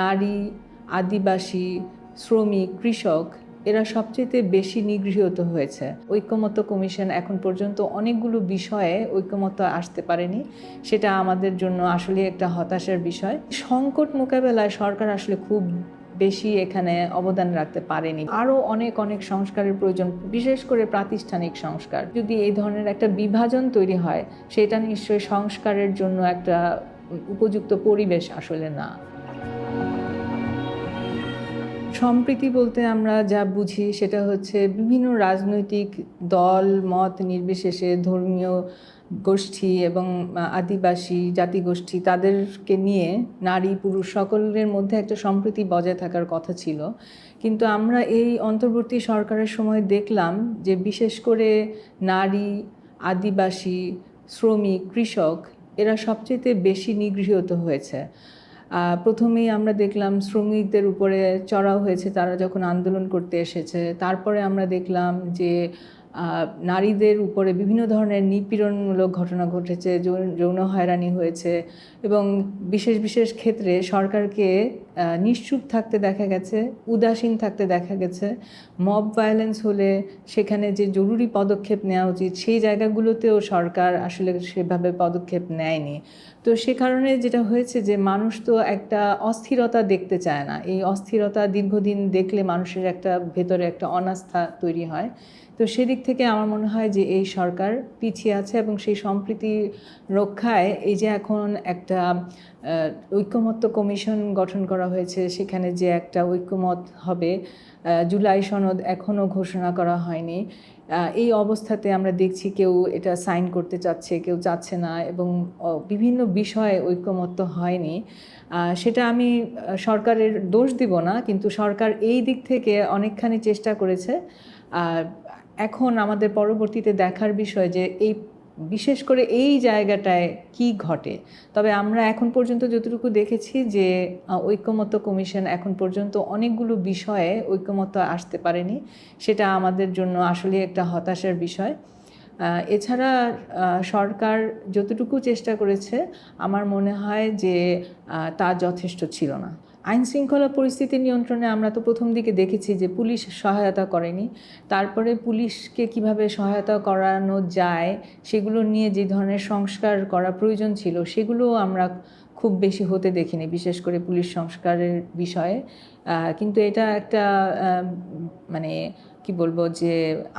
নারী, আদিবাসী, শ্রমিক, কৃষক, এরা সবচেয়ে বেশি নিগৃহীত হয়েছে। ঐক্যমত্য কমিশন এখন পর্যন্ত অনেকগুলো বিষয়ে ঐক্যমত্য আসতে পারেনি। সেটা আমাদের জন্য আসলে একটা হতাশার বিষয়। সংকট মোকাবেলায় সরকার আসলে খুব বেশি এখানে অবদান রাখতে পারেনি। আরও অনেক অনেক সংস্কারের প্রয়োজন, বিশেষ করে প্রাতিষ্ঠানিক সংস্কার। যদি এই ধরনের একটা বিভাজন তৈরি হয়, সেটা নিশ্চয়ই সংস্কারের জন্য একটা উপযুক্ত পরিবেশ আসলে না। সম্প্রীতি বলতে আমরা যা বুঝি সেটা হচ্ছে বিভিন্ন রাজনৈতিক দল, মত নির্বিশেষে ধর্মীয় গোষ্ঠী এবং আদিবাসী, জাতিগোষ্ঠী তাদেরকে নিয়ে নারী, পুরুষ সকলের মধ্যে একটা সম্প্রীতি বজায় থাকার কথা ছিল। কিন্তু আমরা এই অন্তর্বর্তী সরকারের সময় দেখলাম যে বিশেষ করে নারী, আদিবাসী, শ্রমিক, কৃষক এরা সবচেয়ে বেশি নিগৃহীত হয়েছে। প্রথমেই আমরা দেখলাম শ্রমিকদের উপরে চড়াও হয়েছে, তারা যখন আন্দোলন করতে এসেছে। তারপরে আমরা দেখলাম যে নারীদের উপরে বিভিন্ন ধরনের নিপীড়নমূলক ঘটনা ঘটেছে যৌন- হয়রানি হয়েছে এবং বিশেষ বিশেষ ক্ষেত্রে সরকারকে নিশ্চুপ থাকতে দেখা গেছে, উদাসীন থাকতে দেখা গেছে। মব ভায়োলেন্স হলে সেখানে যে জরুরি পদক্ষেপ নেওয়া উচিত, সেই জায়গাগুলোতেও সরকার আসলে সেভাবে পদক্ষেপ নেয়নি। তো সে কারণে যেটা হয়েছে যে মানুষ তো একটা অস্থিরতা দেখতে চায় না। এই অস্থিরতা দীর্ঘদিন দেখলে মানুষের একটা ভেতরে একটা অনাস্থা তৈরি হয়। তো সেদিক থেকে আমার মনে হয় যে এই সরকার পিছিয়ে আছে এবং সেই সম্প্রীতি রক্ষায় এই যে এখন একটা ঐক্যমত্য কমিশন গঠন করা হয়েছে। সেখানে যে একটা ঐক্যমত হবে জুলাই সনদ এখনও ঘোষণা করা হয়নি। এই অবস্থাতে আমরা দেখছি কেউ এটা সাইন করতে চাচ্ছে, কেউ চাচ্ছে না এবং বিভিন্ন বিষয়ে ঐক্যমত্য হয়নি। সেটা আমি সরকারের দোষ দিব না, কিন্তু সরকার এই দিক থেকে অনেকখানি চেষ্টা করেছে। আর এখন আমাদের পরবর্তীতে দেখার বিষয় যে এই বিশেষ করে এই জায়গাটায় কি ঘটে? তবে আমরা এখন পর্যন্ত যতটুকু দেখেছি যে ঐক্যমত্য কমিশন এখন পর্যন্ত অনেকগুলো বিষয়ে ঐক্যমত্য আসতে পারেনি। সেটা আমাদের জন্য আসলে একটা হতাশার বিষয়। এছাড়া সরকার যতটুকু চেষ্টা করেছে, আমার মনে হয় যে তা যথেষ্ট ছিল না। আইন শৃঙ্খলা পরিস্থিতি নিয়ন্ত্রণে আমরা তো প্রথম দিকে দেখেছি যে পুলিশ সহায়তা করেনি। তারপরে পুলিশকে কীভাবে সহায়তা করানো যায়, সেগুলো নিয়ে যে ধরনের সংস্কার করা প্রয়োজন ছিল সেগুলোও আমরা খুব বেশি হতে দেখিনি, বিশেষ করে পুলিশ সংস্কারের বিষয়ে। কিন্তু এটা একটা মানে কি বলব যে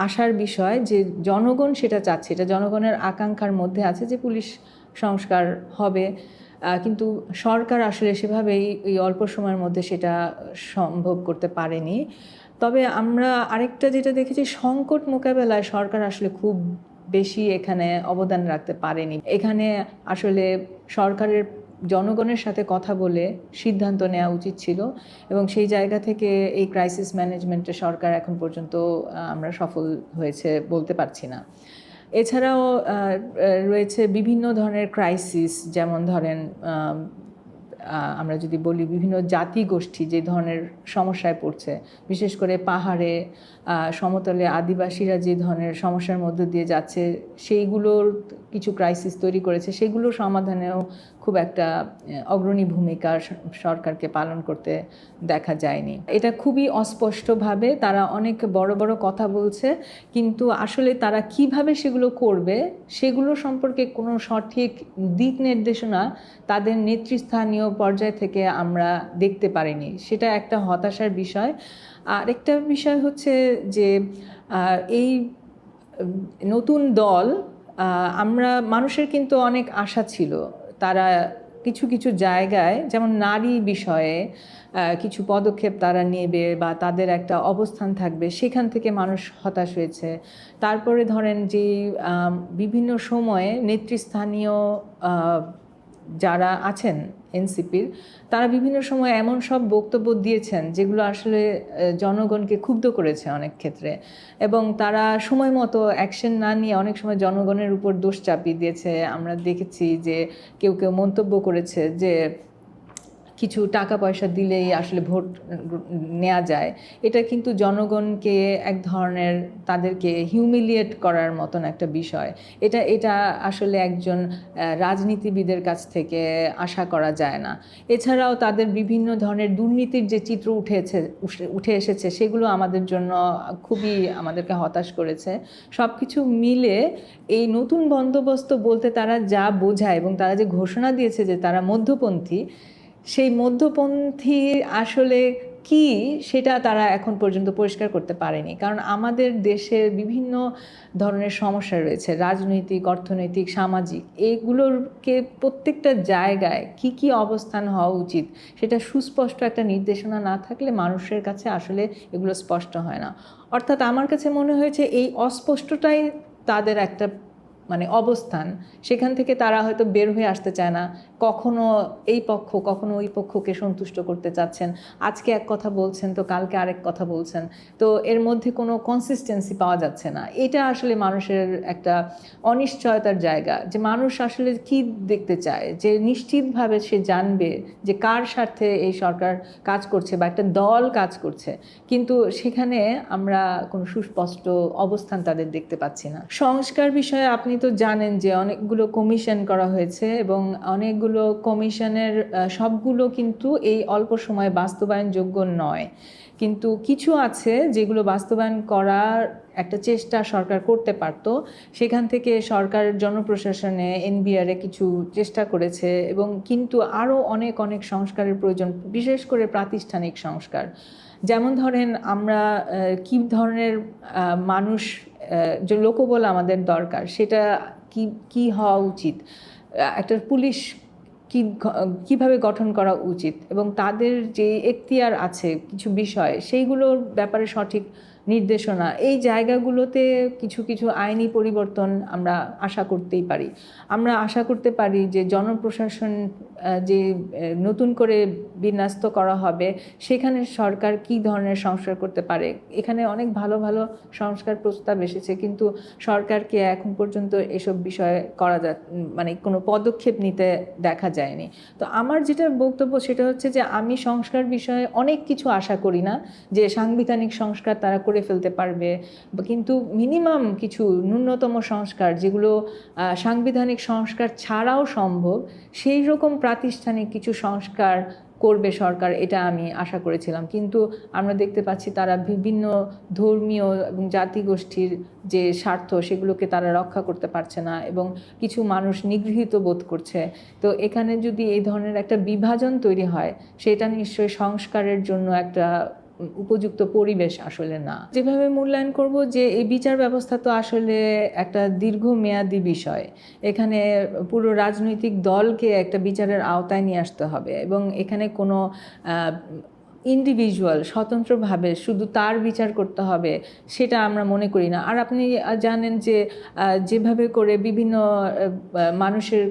আশার বিষয় যে জনগণ সেটা চাচ্ছে, এটা জনগণের আকাঙ্ক্ষার মধ্যে আছে যে পুলিশ সংস্কার হবে। কিন্তু সরকার আসলে সেভাবেই এই অল্প সময়ের মধ্যে সেটা সম্ভব করতে পারেনি। তবে আমরা আরেকটা যেটা দেখেছি, সংকট মোকাবেলায় সরকার আসলে খুব বেশি এখানে অবদান রাখতে পারেনি। এখানে আসলে সরকারের জনগণের সাথে কথা বলে সিদ্ধান্ত নেওয়া উচিত ছিল এবং সেই জায়গা থেকে এই ক্রাইসিস ম্যানেজমেন্টে সরকার এখন পর্যন্ত আমরা সফল হয়েছে বলতে পারছি না। এছাড়াও রয়েছে বিভিন্ন ধরনের ক্রাইসিস যেমন ধরেন আমরা যদি বলি বিভিন্ন জাতি গোষ্ঠী যে ধরনের সমস্যায় পড়ছে। বিশেষ করে পাহাড়ে সমতলে আদিবাসীরা যে ধরনের সমস্যার মধ্য দিয়ে যাচ্ছে, সেইগুলোর কিছু ক্রাইসিস তৈরি করেছে। সেগুলো সমাধানেও খুব একটা অগ্রণী ভূমিকা সরকারকে পালন করতে দেখা যায়নি। এটা খুবই অস্পষ্টভাবে তারা অনেক বড় বড় কথা বলছে, কিন্তু আসলে তারা কীভাবে সেগুলো করবে, সেগুলো সম্পর্কে কোনো সঠিক দিক নির্দেশনা তাদের নেতৃস্থানীয় পর্যায় থেকে আমরা দেখতে পারিনি। সেটা একটা হতাশার বিষয়। আরেকটা বিষয় হচ্ছে যে এই নতুন দল আমরা, মানুষের কিন্তু অনেক আশা ছিল। তারা কিছু কিছু জায়গায়, যেমন নারী বিষয়ে কিছু পদক্ষেপ তারা নেবে বা তাদের একটা অবস্থান থাকবে, সেখান থেকে মানুষ হতাশ হয়েছে। তারপরে ধরেন যে বিভিন্ন সময়ে নেতৃস্থানীয় যারা আছেন এনসিপির, তারা বিভিন্ন সময় এমন সব বক্তব্য দিয়েছেন যেগুলো আসলে জনগণকে ক্ষুব্ধ করেছে অনেক ক্ষেত্রে। এবং তারা সময় মতো অ্যাকশন না নিয়ে অনেক সময় জনগণের উপর দোষ চাপিয়ে দিয়েছে। আমরা দেখেছি যে কেউ কেউ মন্তব্য করেছে যে কিছু টাকা পয়সা দিলেই আসলে ভোট নেওয়া যায়। এটা কিন্তু জনগণকে এক ধরনের তাদেরকে হিউমিলিয়েট করার মতন একটা বিষয়। এটা এটা আসলে একজন রাজনীতিবিদের কাছ থেকে আশা করা যায় না। এছাড়াও তাদের বিভিন্ন ধরনের দুর্নীতির যে চিত্র উঠেছে, উঠে- এসেছে, সেগুলো আমাদের জন্য খুবই আমাদেরকে হতাশ করেছে। সব কিছু মিলে এই নতুন বন্দোবস্ত বলতে তারা যা বোঝায় এবং তারা যে ঘোষণা দিয়েছে যে তারা মধ্যপন্থী সেই মধ্যপন্থী আসলে কি সেটা তারা এখন পর্যন্ত পরিষ্কার করতে পারেনি। কারণ আমাদের দেশের বিভিন্ন ধরনের সমস্যা রয়েছে। রাজনৈতিক, অর্থনৈতিক, সামাজিক এইগুলোরকে প্রত্যেকটা জায়গায় কি কি অবস্থান হওয়া উচিত সেটা সুস্পষ্ট একটা নির্দেশনা না থাকলে মানুষের কাছে আসলে এগুলো স্পষ্ট হয় না। অর্থাৎ আমার কাছে মনে হয়েছে এই অস্পষ্টটাই তাদের একটা মানে অবস্থান, সেখান থেকে তারা হয়তো বের হয়ে আসতে চায় না। কখনো এই পক্ষ, কখনো ওই পক্ষকে সন্তুষ্ট করতে চাচ্ছেন। আজকে এক কথা বলছেন তো কালকে আরেক কথা বলছেন। তো এর মধ্যে কোনো কনসিস্টেন্সি পাওয়া যাচ্ছে না। এটা আসলে মানুষের একটা অনিশ্চয়তার জায়গা যে মানুষ আসলে কি দেখতে চায়? যে নিশ্চিতভাবে সে জানবে যে কার স্বার্থে এই সরকার কাজ করছে বা একটা দল কাজ করছে। কিন্তু সেখানে আমরা কোনো সুস্পষ্ট অবস্থান তাদের দেখতে পাচ্ছি না। সংস্কার বিষয়ে আপনি তো জানেন যে অনেকগুলো কমিশন করা হয়েছে এবং অনেকগুলো কমিশনের সবগুলো কিন্তু এই অল্প সময়ে বাস্তবায়নযোগ্য নয়। কিন্তু কিছু আছে যেগুলো বাস্তবায়ন করার একটা চেষ্টা সরকার করতে পারত। সেখান থেকে সরকার জনপ্রশাসনে এনবিআরে কিছু চেষ্টা করেছে এবং কিন্তু আরও অনেক অনেক সংস্কারের প্রয়োজন, বিশেষ করে প্রাতিষ্ঠানিক সংস্কার। যেমন ধরেন আমরা কি ধরনের মানুষ যে লোকবল আমাদের দরকার, সেটা কি কি হওয়া উচিত? একটা পুলিশ কি কীভাবে কীভাবে গঠন করা উচিত? এবং তাদের যে এখতিয়ার আছে কিছু বিষয়, সেইগুলোর ব্যাপারে সঠিক নির্দেশনা। এই জায়গাগুলোতে কিছু কিছু আইনি পরিবর্তন আমরা আশা করতেই পারি। আমরা আশা করতে পারি যে জনপ্রশাসন যে নতুন করে বিন্যস্ত করা হবে, সেখানে সরকার কি ধরনের সংস্কার করতে পারে? এখানে অনেক ভালো ভালো সংস্কার প্রস্তাব এসেছে, কিন্তু সরকারকে এখন পর্যন্ত এসব বিষয়ে করা যা মানে কোনো পদক্ষেপ নিতে দেখা যায়নি। তো আমার যেটা বক্তব্য সেটা হচ্ছে যে, আমি সংস্কার বিষয়ে অনেক কিছু আশা করি না, যে সাংবিধানিক সংস্কার তারা করে ফেলতে পারবে। কিন্তু মিনিমাম কিছু ন্যূনতম সংস্কার, যেগুলো সাংবিধানিক সংস্কার ছাড়াও সম্ভব, সেই রকম প্রাতিষ্ঠানিক কিছু সংস্কার করবে সরকার, এটা আমি আশা করেছিলাম। কিন্তু আমরা দেখতে পাচ্ছি তারা বিভিন্ন ধর্মীয় এবং জাতিগোষ্ঠীর যে স্বার্থ, সেগুলোকে তারা রক্ষা করতে পারছে না এবং কিছু মানুষ নিগৃহীত বোধ করছে। তো এখানে যদি এই ধরনের একটা বিভাজন তৈরি হয়, সেটা নিশ্চয়ই সংস্কারের জন্য একটা উপযুক্ত পরিবেশ আসলে না। যেভাবে মূল্যায়ন করব যে এই বিচার ব্যবস্থা তো আসলে একটা দীর্ঘমেয়াদী বিষয়। এখানে পুরো রাজনৈতিক দলকে একটা বিচারের আওতায় নিয়ে আসতে হবে এবং এখানে কোনো ইন্ডিভিজুয়াল স্বতন্ত্রভাবে শুধু তার বিচার করতে হবে সেটা আমরা মনে করি না। আর আপনি জানেন যে যেভাবে করে বিভিন্ন মানুষের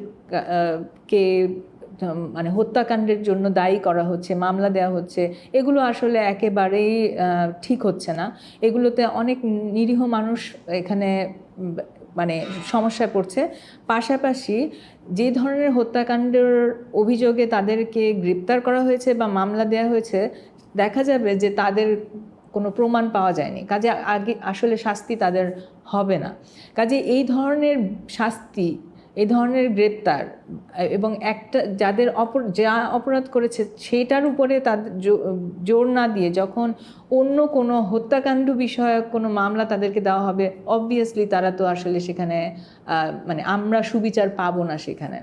কে মানে হত্যাকাণ্ডের জন্য দায়ী করা হচ্ছে, মামলা দেওয়া হচ্ছে, এগুলো আসলে একেবারেই ঠিক হচ্ছে না। এগুলোতে অনেক নিরীহ মানুষ এখানে মানে সমস্যায় পড়ছে। পাশাপাশি যে ধরনের হত্যাকাণ্ডের অভিযোগে তাদেরকে গ্রেপ্তার করা হয়েছে বা মামলা দেওয়া হয়েছে, দেখা যাবে যে তাদের কোনো প্রমাণ পাওয়া যায়নি। কাজে আগে, আসলে শাস্তি তাদের হবে না। কাজে এই ধরনের শাস্তি এই ধরনের গ্রেপ্তার, এবং একটা যাদের অপর, যা অপরাধ করেছে সেটার উপরে তাদের জোর না দিয়ে যখন অন্য কোনো হত্যাকাণ্ড বিষয়ক কোনো মামলা তাদেরকে দেওয়া হবে অবভিয়াসলি তারা তো আসলে সেখানে মানে আমরা সুবিচার পাবো না সেখানে।